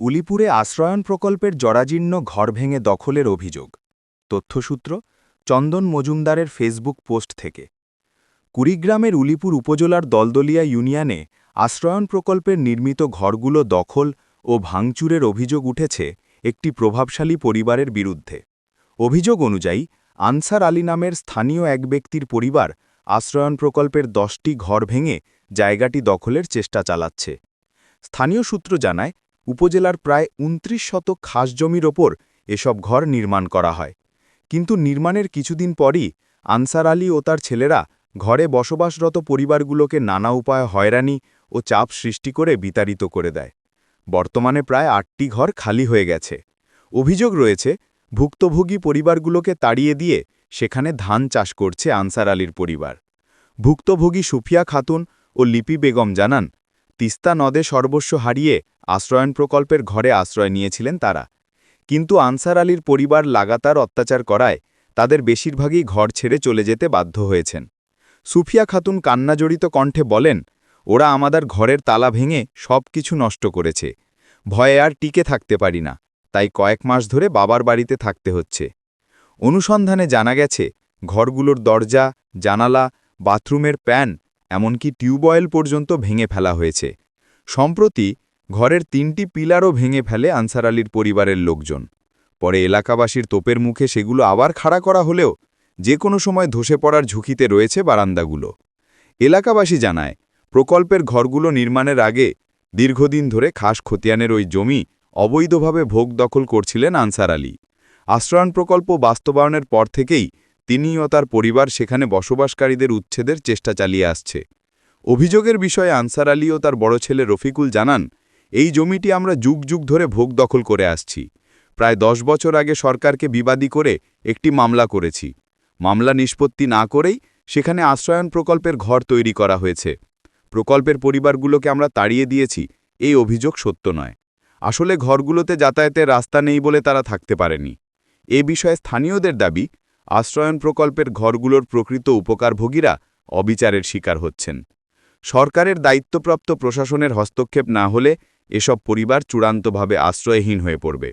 উলিপুরে আশ্রয়ন প্রকল্পের জরাজীর্ণ ঘর ভেঙে দখলের অভিযোগ। তথ্যসূত্র, চন্দন মজুমদারের ফেসবুক পোস্ট থেকে। কুড়িগ্রামের উলিপুর উপজেলার দলদলিয়া ইউনিয়নে আশ্রয়ন প্রকল্পের নির্মিত ঘরগুলো দখল ও ভাঙচুরের অভিযোগ উঠেছে একটি প্রভাবশালী পরিবারের বিরুদ্ধে। অভিযোগ অনুযায়ী, আনসার আলী নামের স্থানীয় এক ব্যক্তির পরিবার আশ্রয়ন প্রকল্পের দশটি ঘর ভেঙে জায়গাটি দখলের চেষ্টা চালাচ্ছে। স্থানীয় সূত্র জানায় উপজেলার প্রায় উনত্রিশ শত খাস জমির ওপর এসব ঘর নির্মাণ করা হয়। কিন্তু নির্মাণের কিছুদিন পরই আনসার আলী ও তার ছেলেরা ঘরে বসবাসরত পরিবারগুলোকে নানা উপায়ে হয়রানি ও চাপ সৃষ্টি করে বিতাড়িত করে দেয়। বর্তমানে প্রায় আটটি ঘর খালি হয়ে গেছে। অভিযোগ রয়েছে, ভুক্তভোগী পরিবারগুলোকে তাড়িয়ে দিয়ে সেখানে ধান চাষ করছে আনসার আলীর পরিবার। ভুক্তভোগী সুফিয়া খাতুন ও লিপি বেগম জানান, তিস্তা নদে সর্বস্ব হারিয়ে আশ্রয়ন প্রকল্পের ঘরে আশ্রয় নিয়েছিলেন তারা। কিন্তু আনসার আলীর পরিবার লাগাতার অত্যাচার করায় তাদের বেশিরভাগই ঘর ছেড়ে চলে যেতে বাধ্য হয়েছেন। সুফিয়া খাতুন কান্নাজড়িত কণ্ঠে বলেন, ওরা আমাদের ঘরের তালা ভেঙে সব কিছু নষ্ট করেছে। ভয়ে আর টিকে থাকতে পারি না। তাই কয়েক মাস ধরে বাবার বাড়িতে থাকতে হচ্ছে। অনুসন্ধানে জানা গেছে, ঘরগুলোর দরজা, জানালা, বাথরুমের প্যান, এমনকি টিউবওয়েল পর্যন্ত ভেঙে ফেলা হয়েছে। সম্প্রতি ঘরের তিনটি পিলারও ভেঙে ফেলে আনসার আলীর পরিবারের লোকজন। পরে এলাকাবাসীর তোপের মুখে সেগুলো আবার খাড়া করা হলেও যে কোনো সময় ধসে পড়ার ঝুঁকিতে রয়েছে বারান্দাগুলো। এলাকাবাসী জানায়, প্রকল্পের ঘরগুলো নির্মাণের আগে দীর্ঘদিন ধরে খাস খতিয়ানের ওই জমি অবৈধভাবে ভোগ দখল করছিলেন আনসার আলী। আশ্রয়ণ প্রকল্প বাস্তবায়নের পর থেকেই তিনি ও তার পরিবার সেখানে বসবাসকারীদের উচ্ছেদের চেষ্টা চালিয়ে আসছে। অভিযোগের বিষয়ে আনসার আলী ও তার বড় ছেলে রফিকুল জানান এই জমিটি আমরা যুগ যুগ ধরে ভোগ দখল করে আসছি। প্রায় দশ বছর আগে সরকারকে বিবাদী করে একটি মামলা করেছি। মামলা নিষ্পত্তি না করেই সেখানে আশ্রয়ন প্রকল্পের ঘর তৈরি করা হয়েছে। প্রকল্পের পরিবারগুলোকে আমরা তাড়িয়ে দিয়েছি, এই অভিযোগ সত্য নয়। আসলে ঘরগুলোতে যাতায়াতের রাস্তা নেই বলে তারা থাকতে পারেনি। এ বিষয়ে স্থানীয়দের দাবি আশ্রয়ন প্রকল্পের ঘরগুলোর প্রকৃত উপকারভোগীরা অবিচারের শিকার হচ্ছেন। সরকারের দায়িত্বপ্রাপ্ত প্রশাসনের হস্তক্ষেপ না হলে এসব পরিবার চূড়ান্তভাবে আশ্রয়হীন হয়ে পড়বে।